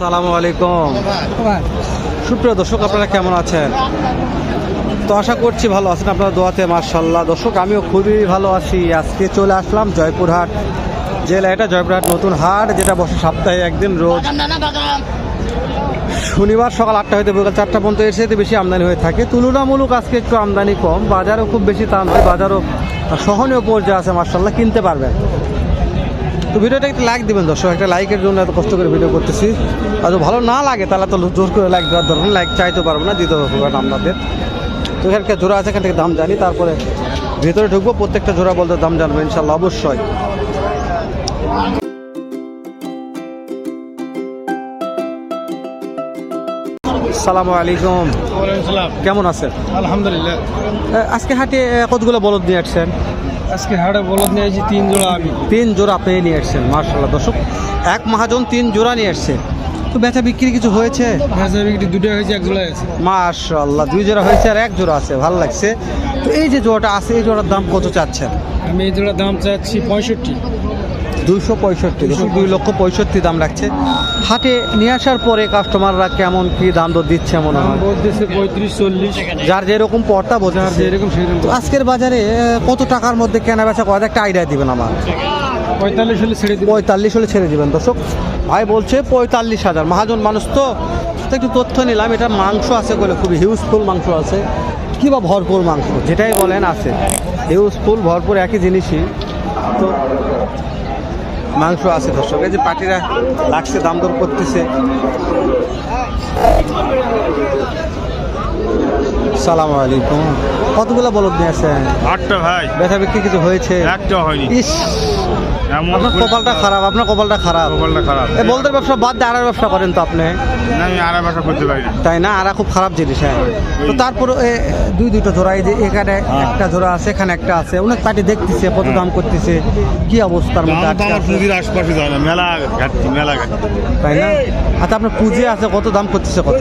আসসালামু আলাইকুম। সুপ্রিয় দর্শক, আপনারা কেমন আছেন? তো আশা করছি ভালো আছেন আপনারা দোয়াতে মার্শাল্লাহ দর্শক, আমিও খুবই ভালো আছি। আজকে চলে আসলাম জয়পুরহাট জেলা। এটা জয়পুরহাট নতুন হাট, যেটা বসে সপ্তাহে একদিন রোজ। শনিবার সকাল আটটা হইতে বিকাল চারটা পর্যন্ত এর সাথে বেশি আমদানি হয়ে থাকে। তুলনামূলক আজকে একটু আমদানি কম। বাজারও খুব বেশি তা নয়, বাজারও সহনীয় পর্যায়ে আছে মার্শাল্লাহ কিনতে পারবেন। তো ভিডিওটা একটু লাইক দেবেন দর্শক, একটা লাইকের জন্য এত কষ্ট করে ভিডিও করতেছি। আর ভালো না লাগে, তাহলে তো জোর করে লাইক দেওয়ার দরকার লাইক চাইতে পারব না দিতে পারব কারণ আপনাদের। তো এখানকার জোড়া আছে, এখান থেকে দাম জানি, তারপরে ভেতরে ঢুকবো, প্রত্যেকটা জোড়া বলতে দাম জানব ইনশাল্লাহ, অবশ্যই। সালামু আলাইকুম। কেমন আছেন? আলহামদুলিল্লাহ। আজকে হাটে কতগুলো বলদ নিয়ে আসছেন? আজকে হাটে বলদ নিয়ে আসছি তিন জোড়া আমি। তিন জোড়া আপনি নিয়ে আসছেন মার্শাল্লাহ দর্শক এক মহাজন তিন জোড়া নিয়ে আসছে। তো বেচা বিক্রি কিছু হয়েছে? ভেজা বিক্রি দুটো হয়েছে এক জোড়া আছে। মাশাল্লাহ দুই জোড়া হয়েছে আর এক জোড়া আছে ভালো লাগছে। তো এই যে জোড়াটা আছে এই জোড়ার দাম কত চাচ্ছেন? আমি এই জোড়ার দাম চাচ্ছি পঁয়ষট্টি। দুইশো পঁয়ষট্টি দুই লক্ষ পঁয়ষট্টি দাম রাখছে। হাটে নিয়ে আসার পরে কাস্টমাররা কেমন কি দাম দর দিচ্ছে মনে হয়? বলতেছে পঁয়ত্রিশ চল্লিশ। যার যেরকম যার বোঝা যেরকম সেরকম। আজকের বাজারে কত টাকার মধ্যে কেনা বেচা করা একটা আইডিয়া দিবেন আমার। পঁয়তাল্লিশ হলে ছেড়ে পঁয়তাল্লিশ হলে ছেড়ে দিবেন। দর্শক ভাই বলছে পঁয়তাল্লিশ হাজার। মহাজন মানুষ তো তো একটু তথ্য নিলাম। এটা মাংস আছে বলে খুবই হিউজফুল মাংস আছে। কি বা ভরপুর মাংস? যেটাই বলেন আছে। হিউজফুল ভরপুর একই জিনিসই। তো মাংস আছে দর্শক। এই যে পাটিরা লাগছে দাম দর করতেছে। সালাম আলাইকুম। কতগুলো বলদ নিয়ে আছে আটটা ভাই। ব্যথা বিক্রি কিছু হয়েছে। একটা হয়নি। ইস। আপনার কপালটা খারাপ আপনার কপালটা খারাপ। কপালটা খারাপ। এই বলদের ব্যবসা বাদ দিয়ে আড়ার ব্যবসা করেন তো আপনি? না আমি আর ব্যবসা করতে পারি না। তাই না? আরা খুব খারাপ জিনিস হ্যাঁ। তো তারপরে এ, দুই দুটো জোড়া এই যে এখানে একটা জোড়া আছে এখানে একটা আছে। অনেক পার্টি দেখতেছে কত দাম করতেছে কি অবস্থার মধ্যে আমার পুঁজির আশপাশে যায় না মেলা ঘাটতি মেলা ঘাটতি। তাই না? আচ্ছা আপনার পুঁজি আছে কত দাম করতেছে কত?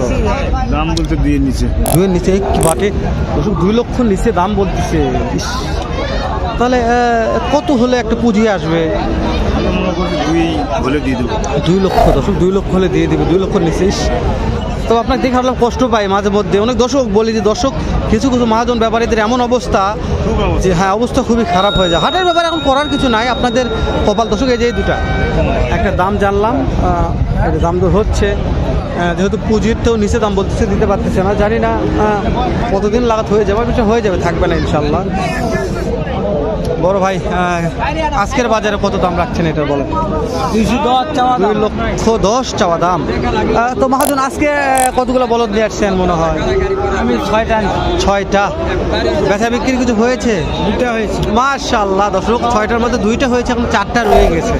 দাম বলতে দিয়ে নিচে দুইয়ের নিচে কি বাটে? দুই লক্ষ নিচে দাম বলতেছে তাহলে কত হলে একটা পুঁজি আসবে? দুই বলে দিয়ে দেবো। দুই লক্ষ দর্শক দুই লক্ষ হলে দিয়ে দিবে দুই লক্ষ নিচে ইস। তো আপনাকে দেখে ভাবলাম কষ্ট পাই মাঝে মধ্যে। অনেক দর্শক বলি যে দর্শক কিছু কিছু মহাজন ব্যাপারীদের এমন অবস্থা যে হ্যাঁ অবস্থা খুবই খারাপ হয়ে যায়। হাটের ব্যাপারে এখন করার কিছু নাই। আপনাদের কপাল দর্শক এই যে দুটা। একটা দাম জানলাম একটা দাম দর হচ্ছে। যেহেতু পুঁজির তো নিচে দাম বলতেছে দিতে পারতেছে না। জানি না কতদিন লাগাত হয়ে যাবে বিষয় হয়ে যাবে থাকবে না ইনশাল্লাহ বড় ভাই আজকের বাজারে কত দাম রাখছেন এটা বলেন? দুই লক্ষ দশ চাওয়া দাম। তো মহাজন আজকে কতগুলো বলদ নিয়ে আসছেন মনে হয়? আমি ছয়টা ছয়টা। বেচা বিক্রি কিছু হয়েছে? দুইটা হয়েছে। মাশাল্লাহ দর্শক ছয়টার মধ্যে দুইটা হয়েছে এখন চারটা রয়ে গেছে।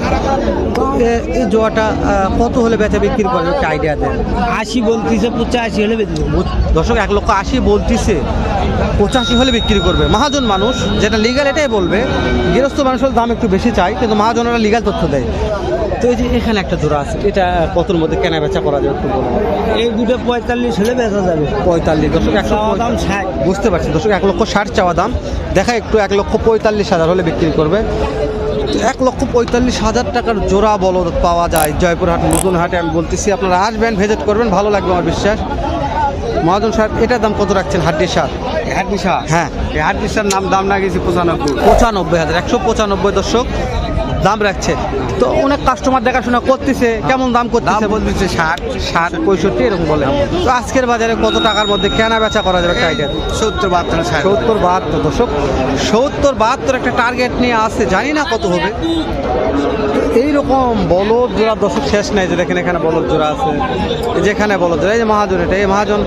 এই জোয়াটা কত হলে বেচা বিক্রি করবে একটা আইডিয়া দেন। আশি বলতেছে পঁচাশি হলে বেঁধে বুঝ- দর্শক এক লক্ষ আশি বলতিছে। পঁচাশি হলে বিক্রি করবে। মহাজন মানুষ যেটা লিগাল এটাই বলবে গৃহস্থ মানুষের দাম একটু বেশি চাই কিন্তু মহাজনেরা লিগাল তথ্য দেয়। তো এই যে এখানে একটা জোড়া আছে এটা কতর মধ্যে কেনা বেচা করা যাবে একটু বলুন। এই দুটো পঁয়তাল্লিশ হলে বেচা যাবে। পঁয়তাল্লিশ দশক একশো দাম ষাট। বুঝতে পারছি দশক এক লক্ষ ষাট চাওয়া দাম। দেখা একটু এক লক্ষ পঁয়তাল্লিশ হাজার হলে বিক্রি করবে। এক লক্ষ পঁয়তাল্লিশ হাজার টাকার জোড়া বলদ পাওয়া যায় জয়পুরহাট নতুন হাটে আমি বলতেছি আপনারা আসবেন ভিজিট করবেন ভালো লাগবে আমার বিশ্বাস। মহাজন সাহেব এটার দাম কত রাখছেন হাড্ডির সার? হ্যাঁ। এই নাম দাম না গেছে পঁচানব্বই। পঁচানব্বই হাজার একশো পঁচানব্বই দর্শক দাম রাখছে। তো অনেক কাস্টমার দেখাশোনা করতেছে কেমন দাম করতেছে? বলতেছে ষাট ষাট পঁয়ষট্টি এরকম বলে। তো আজকের বাজারে কত টাকার মধ্যে কেনা বেচা করা যাবে? সত্তর বাহাত্তর সত্তর বাহাত্তর দশক সত্তর বাহাত্তর একটা টার্গেট নিয়ে আসছে জানি না কত হবে। এইরকম বলদ জোড়া দশক শেষ নাই যে দেখেন এখানে বলদ জোড়া আছে। যেখানে বলদ জোড়া এই যে মহাজন এটা এই মহাজন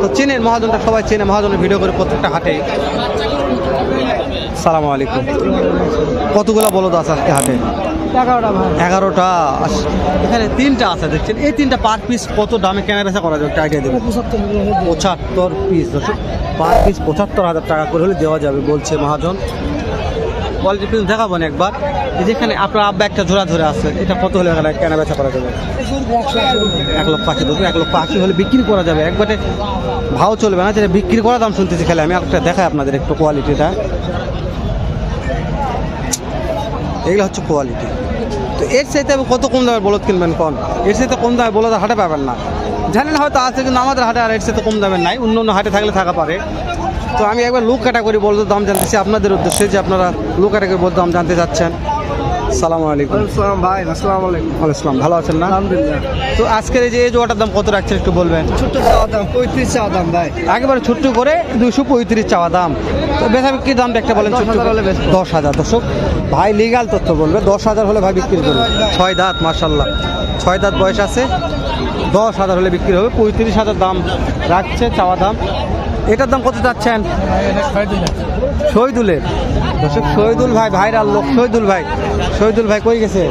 তো চেনেন মহাজনটা সবাই চেনে মহাজনের ভিডিও করে প্রত্যেকটা হাটে। সালাম আলাইকুম। কতগুলো বলদ আছে আজকে হাটে? এগারোটা এখানে তিনটা আছে দেখছেন? এই তিনটা পার পিস কত দামে কেনা বেচা করা যাবে টাকা আইডিয়া দেবেন। পঁচাত্তর পিস পার পিস পঁচাত্তর হাজার টাকা করে হলে দেওয়া যাবে বলছে মহাজন। কোয়ালিটি পিস দেখাবো না একবার। যেখানে আপনার আব্বা একটা জোড়া ধরে আছে, এটা কত হলে কেনা বেচা করা যাবে? এক লক্ষ আশি দশ এক লক্ষ আশি হলে বিক্রি করা যাবে। একবারে ভাও চলবে না, যেটা বিক্রি করা দাম শুনতেছি খেলে। আমি একটা দেখাই আপনাদের একটু কোয়ালিটিটা এগুলো হচ্ছে কোয়ালিটি তো এর চাইতে কত কম দামে বলদ কিনবেন কোন? এর চাইতে কম দামে বলদ হাটে পাবেন না। জানেন হয়তো আছে, কিন্তু আমাদের হাটে আর এর চাইতে কম দামের নাই। অন্য অন্য হাটে থাকলে থাকা পারে। তো আমি একবার লুক ক্যাটাগরি বলতে দাম জানতেছি আপনাদের উদ্দেশ্যে যে আপনারা লুক ক্যাটাগরি বলতে দাম জানতে চাচ্ছেন। সালামু আলাইকুম। আসসালাম ভাই আসসালামু আলাইকুম। ওয়ালাইকুম ভালো আছেন না? আলহামদুলিল্লাহ। তো আজকের এই যে এই জোয়াটার দাম কত রাখছেন একটু বলবেন? ছোট্ট চাওয়া দাম পঁয়ত্রিশ চাওয়া দাম ভাই। একেবারে ছোট্ট করে দুশো পঁয়ত্রিশ চাওয়া দাম। তো বেচা বিক্রির দামটা একটা বলেন ছোট্ট। হলে বেচবো। দশ হাজার দর্শক ভাই লিগাল তথ্য বলবে দশ হাজার হলে ভাই বিক্রি করবে। ছয় দাঁত মার্শাল্লাহ ছয় দাঁত বয়স আছে দশ হাজার হলে বিক্রি হবে পঁয়ত্রিশ হাজার দাম রাখছে চাওয়া দাম। এটার দাম কত চাচ্ছেন? শহীদুলের। দর্শক শহীদুল ভাই ভাইরাল লোক শহীদুল ভাই। শহীদুল ভাই কই গেছে?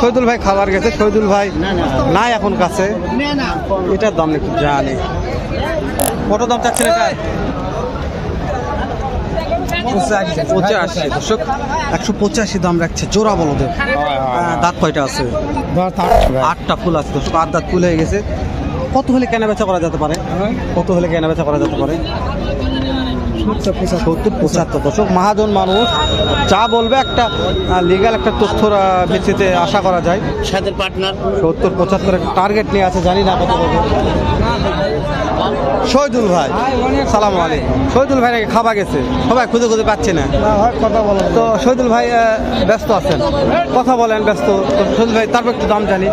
শহীদুল ভাই খাবার গেছে। শহীদুল ভাই নাই এখন কাছে। এটার দাম একটু জানি। কত দাম চাচ্ছেন এটা? পঁচাশি। দর্শক একশো পঁচাশি দাম রাখছে। জোড়া বলদের। দাঁত কয়টা আছে? আটটা ফুল আছে। দর্শক আট দাঁত ফুল হয়ে গেছে। কত হলে কেনা বেচা করা যেতে পারে? কত হলে কেনা বেচা করা যেতে পারে? সত্তর পঁচাত্তর। দশক। মহাজন মানুষ যা বলবে একটা লিগাল একটা তথ্যর আহ, ভিত্তিতে আশা করা যায়। সাথে পার্টনার সত্তর পঁচাত্তর টার্গেট নিয়ে আছে জানি না কত শহীদুল ভাই সালাম আলাইকুম। শহীদুল ভাই নাকি গেছে? সবাই খুঁজে খুঁজে পাচ্ছে না। কথা বলো তো শহীদুল ভাই ব্যস্ত আছেন? কথা বলেন ব্যস্ত। তো শহীদুল ভাই তারপর একটু দাম জানি।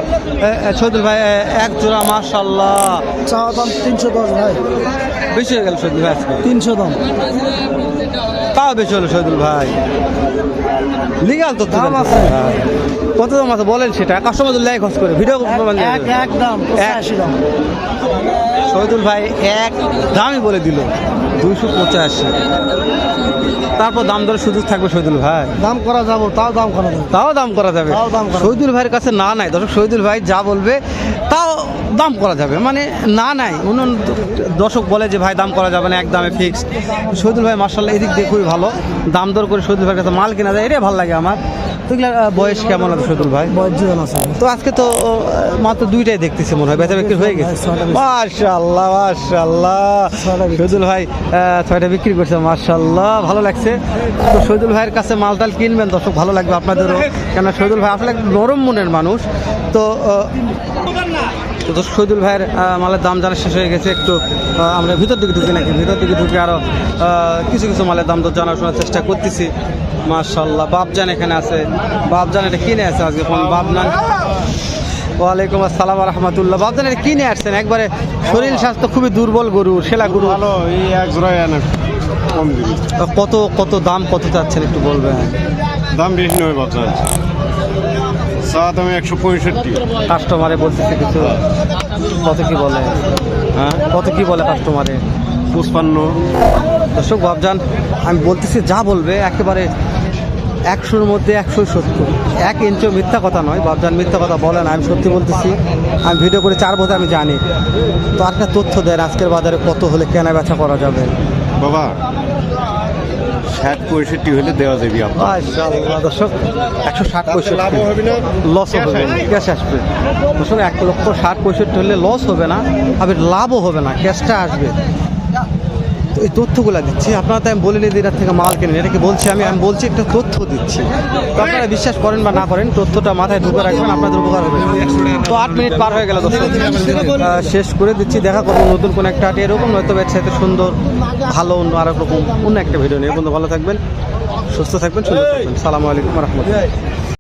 শহীদুল ভাই এক জোড়া মার্শাল্লাহ চাওয়া দাম তিনশো দশ ভাই। বেশি হয়ে গেল শহীদুল ভাই আজকে? তিনশো দাম। তাও বেশি হলো শহীদুল ভাই। লিগাল তো দাম আছে। কত দাম আছে বলেন সেটা কাস্টমার লাই খরচ করে ভিডিও এক এক দাম পঁচাশি দাম। শহীদুল ভাই এক দামই বলে দিল দুইশো পঁচাশি। তারপর দাম দরের সুযোগ থাকবে শহীদুল ভাই। দাম করা যাব তাও দাম করা যাবে। তাও দাম করা যাবে। শহীদুল ভাইয়ের কাছে না নাই দর্শক শহীদুল ভাই যা বলবে তাও দাম করা যাবে। মানে না নাই অন্য দর্শক বলে যে ভাই দাম করা যাবে না এক দামে ফিক্সড শহীদুল ভাই মার্শাল্লাহ এদিক দিয়ে খুবই ভালো। দাম দর করে শহীদুল ভাইয়ের কাছে মাল কেনা যায় এটাই ভালো লাগে আমার। এগুলার, বয়স কেমন আছে শহীদুল ভাই? তো আজকে তো মাত্র দুইটাই দেখতেছি মনে হয় বেচা বিক্রি হয়ে গেছে। মাশাল্লাহ ছয়টা শহীদুল ভাই ছয়টা বিক্রি করছে মার্শাল্লাহ ভালো লাগছে। তো শহীদুল ভাইয়ের কাছে মালটাল কিনবেন দর্শক ভালো লাগবে আপনাদেরও। কেন শহীদুল ভাই আসলে নরম মনের মানুষ। তো তো শহীদুল ভাইয়ের মালের দাম জানা শেষ হয়ে গেছে। একটু আমরা ভিতর দিকে ঢুকি নাকি? ভিতর দিকে ঢুকে আরও কিছু কিছু মালের দাম তো জানার শোনার চেষ্টা করতেছি। মার্শাল্লাহ বাপজান এখানে আছে। বাপজান এটা কিনে আছে আজকে কোন বাপনান ওয়ালাইকুম আসসালাম রহমতুল্লাহ বাপজান এটা কিনে আসছেন? একবারে শরীর স্বাস্থ্য খুবই দুর্বল গরু সেলা গরু। ভালো এই এক জোড়ায় কম দিবি। কত কত দাম কত চাচ্ছেন একটু বলবেন? দাম বেশি নয় আছে। চা দাম একশো পঁয়ষট্টি। কাস্টমারে বলতেছে কিছু? কত কি বলে? হ্যাঁ? কত কি বলে কাস্টমারে? পুষ্পান্ন দর্শক বাবজান আমি বলতেছি যা বলবে একেবারে একশোর মধ্যে একশো সত্তর। এক ইঞ্চও মিথ্যা কথা নয় বাবজান মিথ্যা কথা বলে না আমি সত্যি বলতেছি। আমি ভিডিও করে চার বছর আমি জানি। তো একটা তথ্য দেন আজকের বাজারে কত হলে কেনা বেচা করা যাবে? বাবা ষাট পঁয়ষট্টি হলে দেওয়া যাবে আপনার। দর্শক একশো ষাট লাভ পঁয়ষট্টি। হবে না? লস হবে না ক্যাশ আসবে। দর্শক এক লক্ষ ষাট পঁয়ষট্টি হলে লস হবে না আবার লাভও হবে না ক্যাশটা আসবে। তো এই তথ্যগুলো দিচ্ছি। আপনারা তাই আমি বলে বলিনি এটার থেকে মাল কেনেন। এটাকে বলছি আমি আমি বলছি একটা তথ্য দিচ্ছি। তো আপনারা বিশ্বাস করেন বা না করেন, তথ্যটা মাথায় ঢুকে রাখবেন, আপনাদের উপকার হবে। তো আট মিনিট পার হয়ে গেল শেষ করে দিচ্ছি। দেখা করব নতুন কোনো একটা আট এরকম এর সাথে সুন্দর, ভালো অন্য আরেক রকম অন্য একটা ভিডিও নিয়ে। বন্ধু, ভালো থাকবেন, সুস্থ থাকবেন, সুন্দর থাকবেন। সালামু আলাইকুম রহমতুল্লাহ।